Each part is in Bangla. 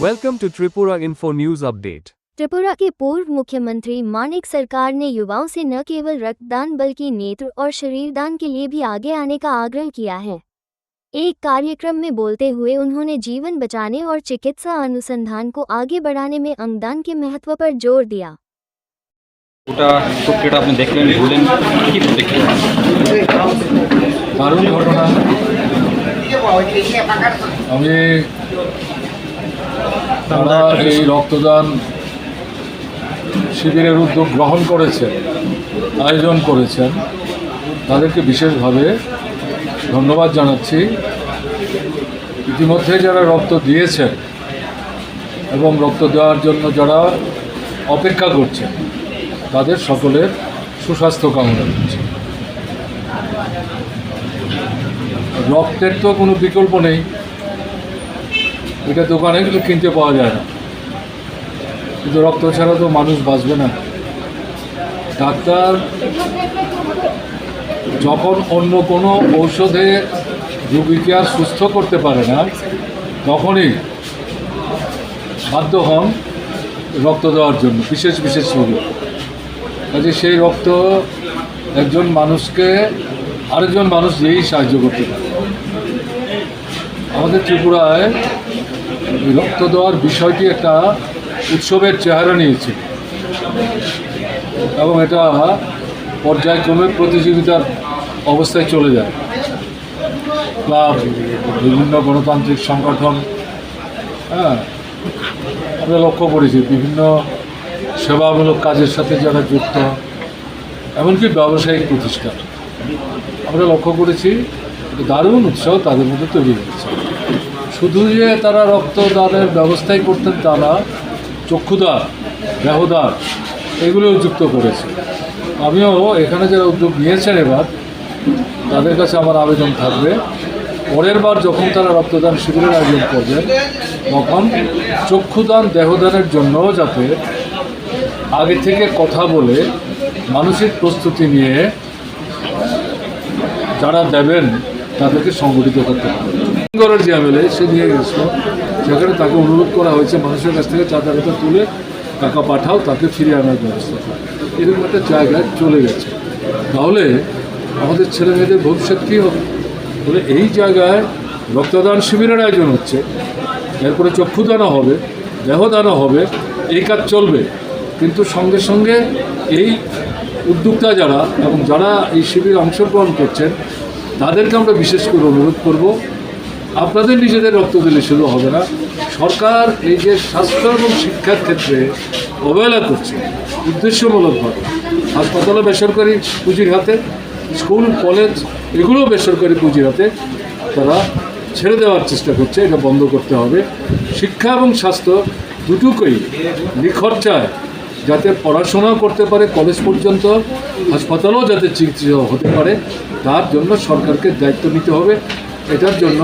Welcome to Tripura Info News Update. Tripura के पूर्व मुख्यमंत्री मानिक सरकार ने युवाओं से न केवल रक्तदान बल्कि नेत्र और शरीरदान के लिए भी आगे आने का आग्रह किया है एक कार्यक्रम में बोलते हुए उन्होंने जीवन बचाने और चिकित्सा अनुसंधान को आगे बढ़ाने में अंगदान के महत्व पर जोर दिया ওটা প্রক্রিয়াটা আপনি দেখলেন বললেন কি প্রতিক্রিয়া দারুণ ঘটনা আমি তারা এই রক্তদান শিবিরের উদ্যোগ গ্রহণ করেছেন আয়োজন করেছেন। তাদেরকে বিশেষভাবে ধন্যবাদ জানাচ্ছি। ইতিমধ্যে যারা রক্ত দিয়েছেন এবং রক্ত দেওয়ার জন্য যারা অপেক্ষা করছেন তাদের সকলের সুস্বাস্থ্য কামনা করছি। রক্তের তো কোনো বিকল্প নেই। এটা দোকানে কিন্তু কিনতে পাওয়া যায় না। কিন্তু রক্ত ছাড়া তো মানুষ বাঁচবে না। ডাক্তার যখন অন্য কোনো ঔষধে রুগীকে আর সুস্থ করতে পারে না, তখনই বাধ্য হন রক্ত দেওয়ার জন্য, বিশেষ বিশেষ রোগী। কাজে সেই রক্ত একজন মানুষকে আরেকজন মানুষ দিয়েই সাহায্য করতে পারে। আমাদের ত্রিপুরায় রক্ত দেওয়ার বিষয়টি একটা উৎসবের চেহারা নিয়েছে এবং এটা পর্যায়ক্রমে প্রতিযোগিতার অবস্থায় চলে যায়। ক্লাব, বিভিন্ন গণতান্ত্রিক সংগঠন হ্যাঁ আমরা লক্ষ্য করেছি, বিভিন্ন সেবামূলক কাজের সাথে যারা যুক্ত, এমনকি ব্যবসায়িক প্রতিষ্ঠান। আমরা লক্ষ্য করেছি দারুণ উৎসাহ তাদের মধ্যে তৈরি হয়েছে। শুধু যে তারা রক্তদানের ব্যবস্থাই করতেন তা না, চক্ষুদান, দেহদান, এগুলোও যুক্ত করেছে। আমিও এখানে যারা উদ্যোগ নিয়েছেন এবার, তাদের কাছে আমার আবেদন থাকবে। পরের বার যখন তারা রক্তদান শিবিরের আয়োজন করবেন, তখন চক্ষুদান, দেহদানের জন্য যাতে আগে থেকে কথা বলে মানসিক প্রস্তুতি নিয়ে যারা দেবেন, তাদেরকে সংগঠিত করতে হবে। সিঙ্গরের যে এমএলএ সে নিয়ে গেছিল। সেখানে তাকে অনুরোধ করা হয়েছে, মানুষের কাছ থেকে চাঁদা টাকা তুলে টাকা পাঠাও, তাকে ফিরিয়ে আনার ব্যবস্থা এরকম একটা জায়গায় চলে গেছে। তাহলে আমাদের ছেলে মেয়েদের ভবিষ্যৎ কী হবে? বলে এই জায়গায় রক্তদান শিবিরের আয়োজন হচ্ছে। এরপরে চক্ষুদানও হবে, দেহদানও হবে, এই কাজ চলবে। কিন্তু সঙ্গে সঙ্গে এই উদ্যোক্তা যারা এবং যারা এই শিবিরে অংশগ্রহণ করছেন, তাদেরকে আমরা বিশেষ করে অনুরোধ করব আপনাদের নিজেদের রক্ত দিলে শুধু হবে না। সরকার এই যে স্বাস্থ্য এবং শিক্ষার ক্ষেত্রে অবহেলা করছে। উদ্দেশ্যমূলকভাবে হাসপাতালও বেসরকারি পুঁজির হাতে, স্কুল, কলেজ, এগুলোও বেসরকারি পুঁজির হাতে। তারা ছেড়ে দেওয়ার চেষ্টা করছে, এটা বন্ধ করতে হবে। শিক্ষা এবং স্বাস্থ্য দুটুকুই নিখরচায় যাতে পড়াশোনাও করতে পারে কলেজ পর্যন্ত, হাসপাতালও যাতে চিকিৎসা হতে পারে। তার জন্য সরকারকে দায়িত্ব নিতে হবে। এটার জন্য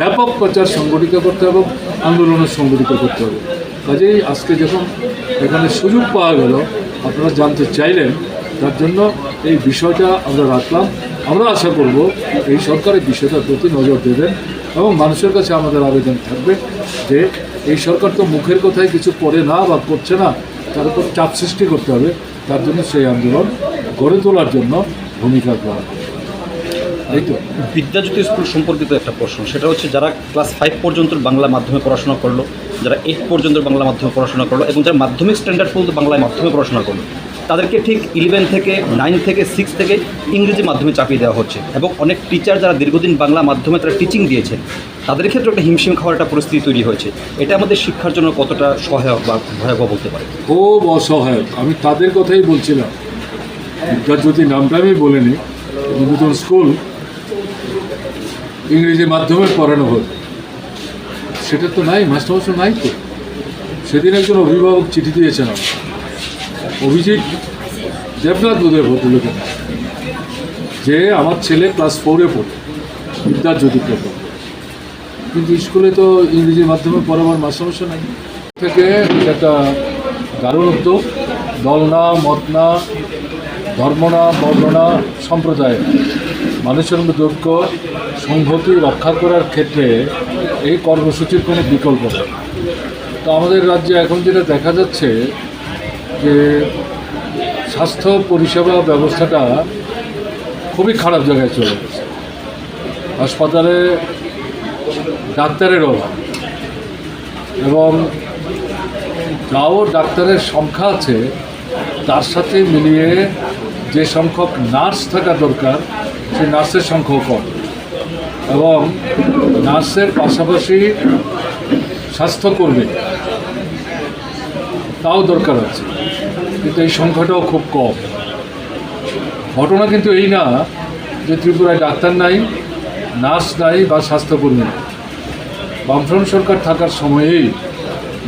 ব্যাপক প্রচার সংগঠিত করতে হবে আন্দোলনও সংগঠিত করতে হবে। কাজেই আজকে যখন এখানে সুযোগ পাওয়া গেল, আপনারা জানতে চাইলেন, তার জন্য এই বিষয়টা আমরা রাখলাম। আমরা আশা করব এই সরকার এই বিষয়টার প্রতি নজর দেবেন এবং মানুষের কাছে আমাদের আবেদন থাকবে যে এই সরকার তো মুখের কথায় কিছু করে না বা করছে না, তার উপর চাপ সৃষ্টি করতে হবে। তার জন্য সেই আন্দোলন গড়ে তোলার জন্য ভূমিকা গ্রহণ বিদ্যাজ্যোতি স্কুল সম্পর্কিত একটা প্রশ্ন। সেটা হচ্ছে যারা ক্লাস ফাইভ পর্যন্ত বাংলা মাধ্যমে পড়াশোনা করল, যারা এইট পর্যন্ত বাংলা মাধ্যমে পড়াশোনা করল এবং যারা মাধ্যমিক স্ট্যান্ডার্ড পর্যন্ত বাংলায় মাধ্যমে পড়াশোনা করল, তাদেরকে ঠিক ইলেভেন থেকে নাইন থেকে সিক্স থেকে ইংরেজি মাধ্যমে চাপিয়ে দেওয়া হচ্ছে এবং অনেক টিচার যারা দীর্ঘদিন বাংলা মাধ্যমে তারা টিচিং দিয়েছেন তাদের ক্ষেত্রে একটা হিমশিম খাওয়ার একটা পরিস্থিতি তৈরি হয়েছে। এটা আমাদের শিক্ষার জন্য কতটা সহায়ক বা ভয়াবহ বলতে পারে? খুব অসহায়ক। আমি তাদের কথাই বলছিলাম। বিদ্যাজ্যোতি নামটা আমি বলিনি নতুন স্কুল ইংরেজি মাধ্যমে পড়ানো হতো সেটা তো নাই মাস্টারমাস্টার নাই তো। সেদিন একজন অভিভাবক চিঠি দিয়েছেন অভিজিৎ দেবনাথ বোধের ভদ্রলোকের। যে আমার ছেলে ক্লাস ফোরে পড়ে বিদ্যাজ্যোতি প্রথম কিন্তু স্কুলে তো ইংরেজি মাধ্যমে পড়াবার মাস্টারমাস্টার নাই। থেকে একটা দারুণ উদ্যোগ দল না মত না ধর্ম না বর্ণ না সম্প্রদায়। মানুষের মধ্যে ঐক্য সংহতি রক্ষা করার ক্ষেত্রে এই কর্মসূচির কোনো বিকল্প নেই। তো আমাদের রাজ্যে এখন যেটা দেখা যাচ্ছে যে স্বাস্থ্য পরিষেবা ব্যবস্থাটা খুবই খারাপ জায়গায় চলে গেছে। হাসপাতালে ডাক্তারের অভাব এবং যাও ডাক্তারের সংখ্যা আছে, তার সাথে মিলিয়ে যে সংখ্যক নার্স থাকা দরকার সেই নার্সের সংখ্যাও কম। এবং নার্সের পাশাপাশি স্বাস্থ্যকর্মী তাও দরকার আছে। কিন্তু এই সংখ্যাটাও খুব কম। ঘটনা কিন্তু এই না যে ত্রিপুরায় ডাক্তার নাই, নার্স নাই বা স্বাস্থ্যকর্মী নাই। বামফ্রন্ট সরকার থাকার সময়েই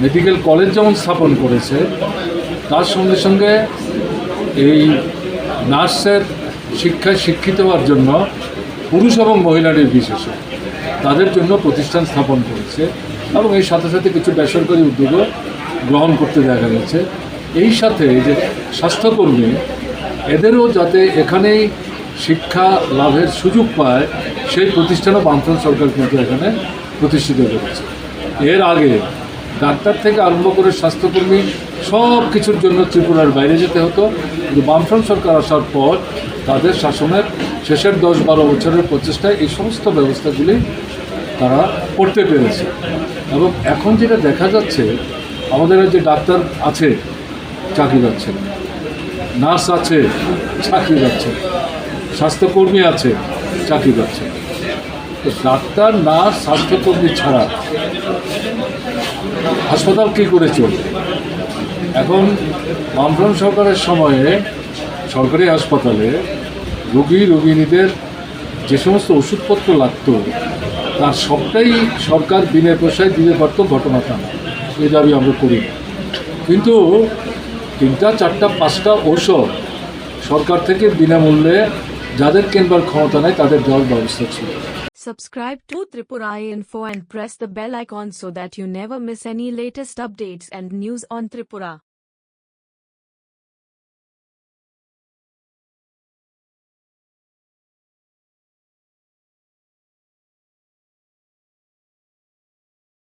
মেডিকেল কলেজ যেমন স্থাপন করেছে, তার সঙ্গে সঙ্গে এই নার্সের শিক্ষায় শিক্ষিত হওয়ার জন্য পুরুষ এবং মহিলাদের বিশেষে। তাদের জন্য প্রতিষ্ঠান স্থাপন করেছে এবং এর সাথে সাথে কিছু বেসরকারি উদ্যোগও গ্রহণ করতে দেখা গেছে। এই সাথে যে স্বাস্থ্যকর্মী, এদেরও যাতে এখানেই শিক্ষা লাভের সুযোগ পায়, সেই প্রতিষ্ঠানও বামফ্রন্ট সরকার কিন্তু এখানে প্রতিষ্ঠিত করেছে। এর আগে ডাক্তার থেকে আরম্ভ করে স্বাস্থ্যকর্মী সব কিছুর জন্য ত্রিপুরার বাইরে যেতে হতো। কিন্তু বামফ্রন্ট সরকার আসার পর তাদের শাসনের শেষের দশ বারো বছরের প্রচেষ্টায় এই সমস্ত ব্যবস্থাগুলি তারা করতে পেরেছে। এবং এখন যেটা দেখা যাচ্ছে, আমাদের যে ডাক্তার আছে, চাকরি যাচ্ছে নার্স আছে, চাকরি যাচ্ছে স্বাস্থ্যকর্মী আছে, চাকরি যাচ্ছে তো ডাক্তার, নার্স, স্বাস্থ্যকর্মী ছাড়া হাসপাতাল কী করে চলবে? এখন বামফ্রন্ট সরকারের সময়ে সরকারি হাসপাতালে রোগী রোগিনীদের যে সমস্ত ওষুধপত্র লাগতো, তার সবটাই সরকার বিনা পয়সায় দিতে পারত ঘটনাটা এই দাবি আমরা করি। কিন্তু তিনটা, চারটা, পাঁচটা ঔষধ সরকার থেকে বিনামূল্যে যাদের কেনবার ক্ষমতা নেই, তাদের দেওয়ার ব্যবস্থা ছিল। Subscribe to Tripura Info and press the bell icon so that you never miss any latest updates and news on Tripura.